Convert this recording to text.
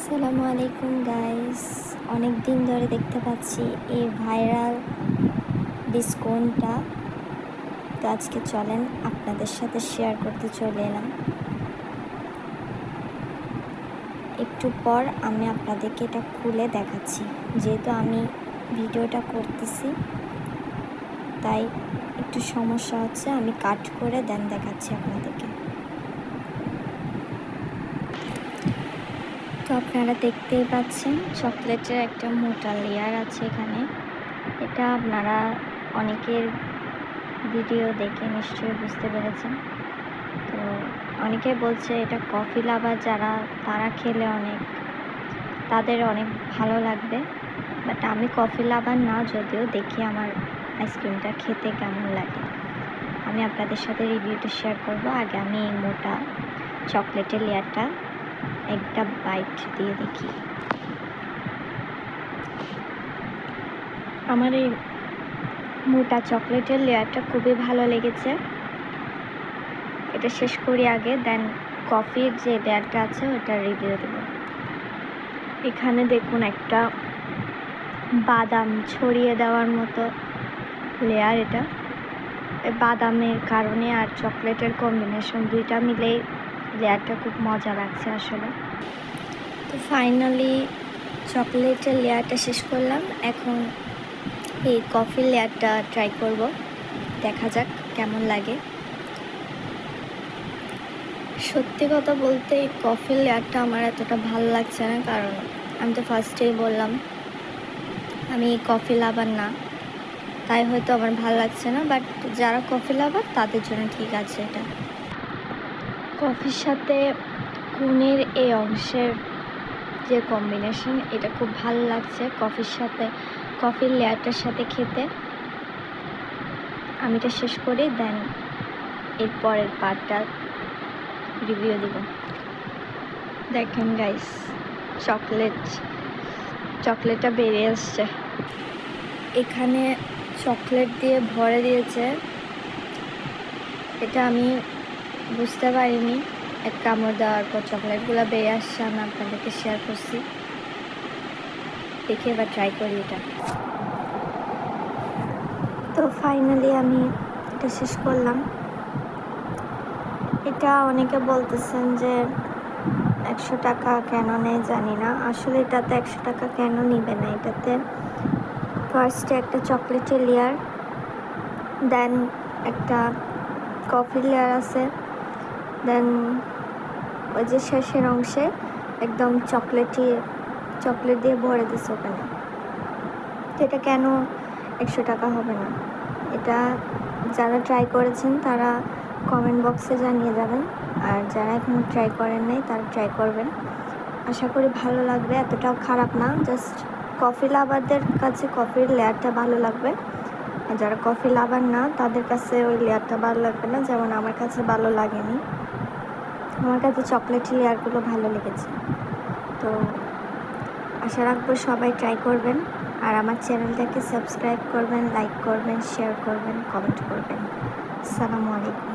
আসসালামু আলাইকুম গাইস অনেক দিন ধরে দেখতে পাচ্ছি এই ভাইরাল ডিসকাউন্টটা তো আজকে চলেন আপনাদের সাথে শেয়ার করতে চলে এলাম। একটু পর আমি আপনাদেরকে এটা খুলে দেখাচ্ছি। যেহেতু আমি ভিডিওটা করতেছি, তাই একটু সমস্যা হচ্ছে, আমি কাট করে দেন দেখাচ্ছি আপনাদেরকে। তো আপনারা দেখতেই পাচ্ছেন, চকলেটের একটা মোটা লেয়ার আছে এখানে। এটা আপনারা অনেকের ভিডিও দেখে নিশ্চয়ই বুঝতে পেরেছেন। তো অনেকে বলছে এটা কফি লাভার যারা, তারা খেলে অনেক, তাদের অনেক ভালো লাগবে। বাট আমি কফি লাভার না, যদিও দেখি আমার আইসক্রিমটা খেতে কেমন লাগে। আমি আপনাদের সাথে রিভিউটা শেয়ার করব। আগে আমি মোটা চকলেটের লেয়ারটা একটা বাইট দিয়ে দেখি। আমার এই মোটা চকলেটের লেয়ারটা খুবই ভালো লেগেছে। এটা শেষ করি আগে দেন কফির যে লেয়ারটা আছে, ওটা রিভিউ দেব। এখানে দেখুন একটা বাদাম ছড়িয়ে দেওয়ার মতো লেয়ার এটা। বাদামের কারণে আর চকলেটের কম্বিনেশন দুইটা মিলেই লেয়ারটা খুব মজা লাগছে আসলে। তো ফাইনালি চকলেটের লেয়ারটা শেষ করলাম। এখন এই কফির লেয়ারটা ট্রাই করব। দেখা যাক কেমন লাগে। সত্যি কথা বলতে এই কফির লেয়ারটা আমার এতটা ভালো লাগছে না, কারণ আমি তো ফার্স্টেই বললাম, আমি কফি লাভার না। তাই হয়তো আমার ভালো লাগছে না বাট যারা কফি লাভার তাদের জন্য ঠিক আছে এটা। কফির সাথে কুনের এই অংশের যে কম্বিনেশন এটা খুব ভালো লাগছে কফির সাথে, কফির লেয়ারটার সাথে খেতে। আমি এটা শেষ করে, দেন এর পরের পার্টটা রিভিউ দিব। দেখেন গাইস চকলেট চকলেটটা বেরিয়ে আসছে। এখানে চকলেট দিয়ে ভরে দিয়েছে। এটা আমি বুঝতে পারিনি। এক কামড় দেওয়ার পর চকলেটগুলো বেরিয়ে আসছে, আমি আপনাদেরকে শেয়ার করছি। দেখে এবার ট্রাই করি এটা। তো ফাইনালি আমি এটা শেষ করলাম। এটা অনেকে বলতেছেন যে একশো টাকা কেন নেয় জানি না। আসলে এটাতে একশো টাকা কেন নিবে না? এটাতে ফার্স্টে একটা চকলেটের লেয়ার দেন একটা কফি লেয়ার আছে। দেন ওই যে শেষের অংশে একদম চকলেটি, চকলেট দিয়ে ভরে দিছে ওখানে। এটা কেন একশো টাকা হবে না? এটা যারা ট্রাই করেছেন, তারা কমেন্ট বক্সে জানিয়ে যাবেন। আর যারা এখনও ট্রাই করেন নাই, তারা ট্রাই করবেন। আশা করি ভালো লাগবে, এতটাও খারাপ না। জাস্ট কফি লাভারদের কাছে কফির লেয়ারটা ভালো লাগবে। আর যারা কফি লাভার না, তাদের কাছে ওই লেয়ারটা ভালো লাগবে না। যেমন আমার কাছে ভালো লাগেনি। আমার কাছে চকলেট লেয়ারগুলো ভালো লেগেছে। তো আশা রাখব সবাই ট্রাই করবেন। আর আমার চ্যানেলটাকে সাবস্ক্রাইব করবেন লাইক করবেন শেয়ার করবেন কমেন্ট করবেন। আসসালামু আলাইকুম।